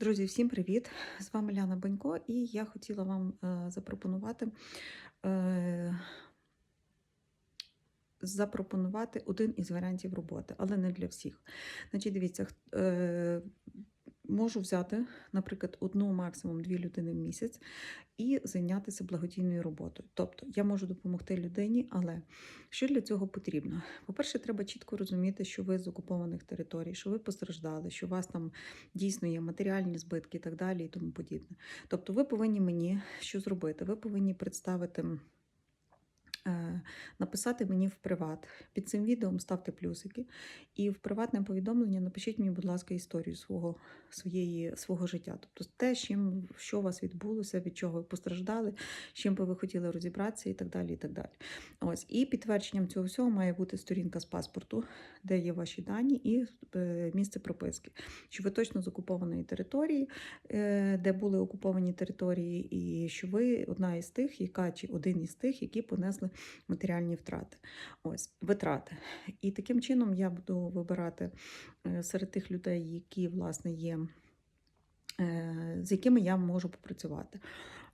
Друзі, всім привіт! З вами Ляна Бенько, і я хотіла вам е, запропонувати, е, запропонувати один із варіантів роботи, але не для всіх. Значить, дивіться, е, можу взяти, наприклад, одну, максимум дві людини в місяць і зайнятися благодійною роботою. Тобто я можу допомогти людині, але що для цього потрібно? По-перше, треба чітко розуміти, що ви з окупованих територій, що ви постраждали, що у вас там дійсно є матеріальні збитки і так далі, і тому подібне. Тобто, ви повинні мені що зробити? Ви повинні представити. Е, Написати мені в приват. Під цим відео ставте плюсики. І в приватне повідомлення напишіть мені, будь ласка, історію свого, своєї, свого життя. Тобто те, чим, що у вас відбулося, від чого ви постраждали, з чим би ви хотіли розібратися і так далі. І так далі. Ось. І підтвердженням цього всього має бути сторінка з паспорту, де є ваші дані, і е, місце прописки. Що ви точно з окупованої території, е, де були окуповані території, і що ви одна із тих, яка чи один із тих, які понесли матеріальні втрати. Ось витрати. І таким чином я буду вибирати е, серед тих людей, які власне є, е, з якими я можу попрацювати.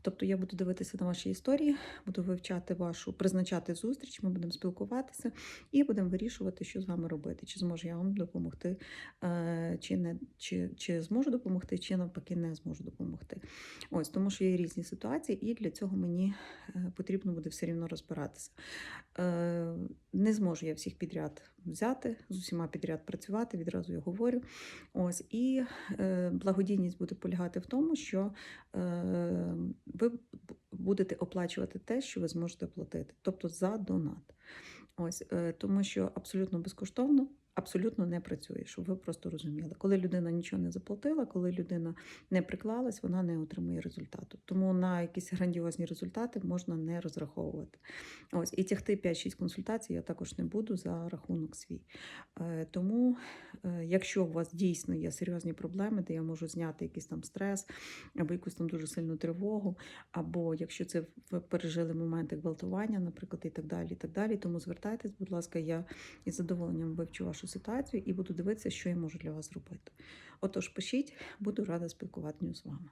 Тобто я буду дивитися на ваші історії, буду вивчати вашу, призначати зустріч, ми будемо спілкуватися і будемо вирішувати, що з вами робити. Чи зможу я вам допомогти, е, чи не чи, чи зможу допомогти, чи навпаки не зможу допомогти. Ось тому, що є різні ситуації, і для цього мені е, потрібно буде все рівно розбиратися. Е, Не зможу я всіх підряд взяти, з усіма підряд працювати, відразу я говорю. Ось і благодійність буде полягати в тому, що ви будете оплачувати те, що ви зможете платити, тобто за донат. Ось е, тому, що абсолютно безкоштовно. Абсолютно не працює, щоб ви просто розуміли. Коли людина нічого не заплатила, коли людина не приклалась, вона не отримує результату. Тому на якісь грандіозні результати можна не розраховувати. Ось і тягти 5-6 консультацій я також не буду за рахунок свій. Е, Тому, е, якщо у вас дійсно є серйозні проблеми, де я можу зняти якийсь там стрес або якусь там дуже сильну тривогу, або якщо це ви пережили моменти гвалтування, наприклад, і так далі, і так далі. Тому звертайтесь, будь ласка, я із задоволенням вивчу вашу ситуацію і буду дивитися, що я можу для вас зробити. Отож, пишіть, буду рада спілкуватися з вами.